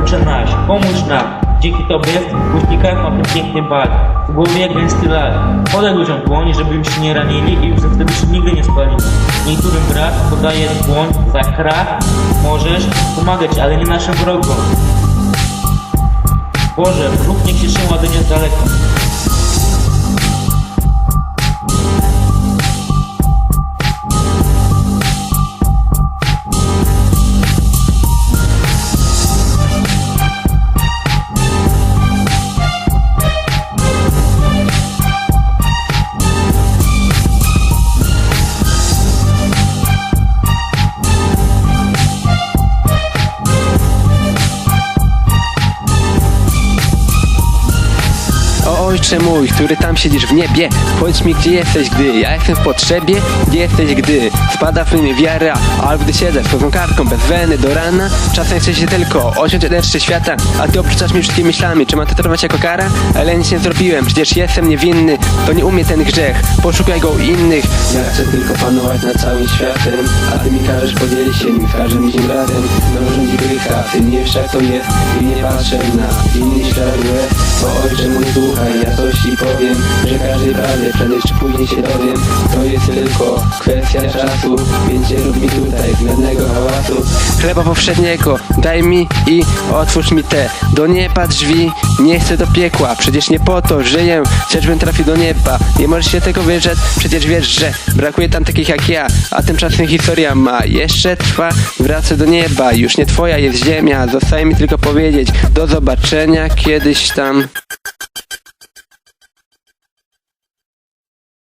Boże nasz, pomóż nam. Dzięki Tobie uśnikałem na tym pięknym bal. W głowie gęsty lat. Podaj ludziom dłoń, żeby już się nie ranili i już wtedy się nigdy nie spalili. Niektórym brat podaje dłoń za krak. Możesz pomagać, ale nie naszym wrogom. Boże, Bóg niech się trzyma ode mnie ojcze mój, który tam siedzisz w niebie, powiedz mi gdzie jesteś, gdy ja jestem w potrzebie, gdzie jesteś, gdy spada w mnie wiara, albo gdy siedzę z kozą kartką bez weny do rana, czasem chcę się tylko osiąść od świata, a ty obrzucasz mnie wszystkimi myślami, czy mam to traktować jako kara? Ale nic nie zrobiłem, przecież jestem niewinny, to nie umie ten grzech, poszukaj go u innych. Ja chcę tylko panować nad całym światem, a ty mi każesz podzielić się nim z każdym innym razem, nałożenie grycha, ty nie wiesz jak to jest i nie patrzę na inny świat łez, o ojcze mój słuchaj, prawdy prędzej czy później się dowiem, to jest tylko kwestia czasu, więc nie rób mi tutaj zbędnego hałasu. Chleba powszedniego daj mi i otwórz mi te. Do nieba drzwi, nie chcę do piekła, przecież nie po to żyję, chcesz trafił do nieba, nie możesz się tego wyrzec, przecież wiesz, że brakuje tam takich jak ja, a tymczasem historia ma. Jeszcze trwa, wracę do nieba, już nie twoja jest ziemia, zostaje mi tylko powiedzieć, do zobaczenia kiedyś tam.